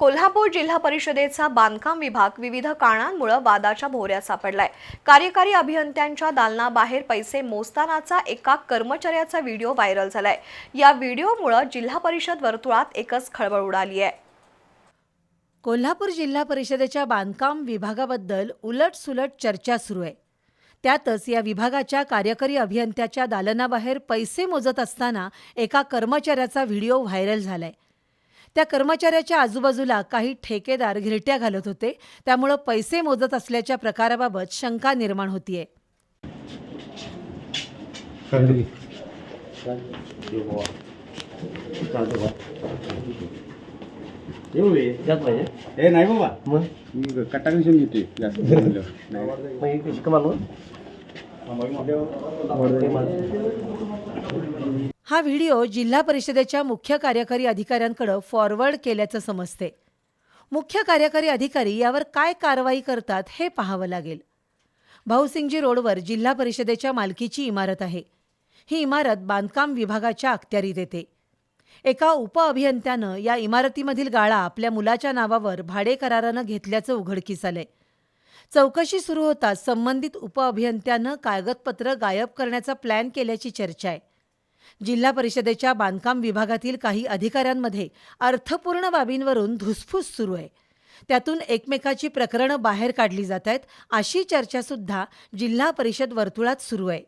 कोल्हापूर जिल्हा परिषदेचा बांधकाम विभाग विविध कारणांमुळे वादाच्या भोवऱ्यात सापडलाय. कार्यकारी अभियंत्यांच्या दालनाबाहेर पैसे मोजतानाचा एका कर्मचाऱ्याचा व्हिडिओ व्हायरल झालाय. या व्हिडिओमुळे जिल्हा परिषद वर्तुळात एकच खळबळ उडाली आहे. कोल्हापूर जिल्हा परिषदेच्या बांधकाम विभागाबद्दल उलटसुलट चर्चा सुरू आहे. त्यातच या विभागाच्या कार्यकारी अभियंत्याच्या दालनाबाहेर पैसे मोजत असताना एका कर्मचाऱ्याचा व्हिडिओ व्हायरल झालाय. त्या कर्मचाऱ्याच्या आजूबाजूला काही ठेकेदार घिरट्या घालत होते. त्यामुळं पैसे मोजत असल्याच्या प्रकाराबाबत शंका निर्माण होतीये. खाली येऊ ये त्यात पाहिजे हे नाही बाबा. मग? मी कट्टा कशी घेतोय जास्त म्हणलं. नाही. मग कशी कमाल हा व्हिडिओ जिल्हा परिषदेच्या मुख्य कार्यकारी अधिकाऱ्यांकडे फॉरवर्ड केल्याचं समजते. मुख्य कार्यकारी अधिकारी यावर काय कारवाई करतात हे पाहावं लागेल. भाऊसिंगजी रोडवर जिल्हा परिषदेच्या मालकीची इमारत आहे. ही इमारत बांधकाम विभागाच्या अखत्यारीत येते. एका उपअभियंत्यानं या इमारतीमधील गाळा आपल्या मुलाच्या नावावर भाडे करारानं घेतल्याचं उघडकीस आलंय. चौकशी सुरू होताच संबंधित उपअभियंत्यानं कागदपत्र गायब करण्याचा प्लॅन केल्याची चर्चा आहे. जिल्हा परिषदेच्या बांधकाम विभागातील काही अधिकाऱ्यांमध्ये अर्थपूर्ण बाबींवरून धुसफूस सुरू आहे. त्यातून एकमेकाची प्रकरणं बाहेर काढली जात आहेत अशी चर्चासुद्धा जिल्हा परिषद वर्तुळात सुरू आहे.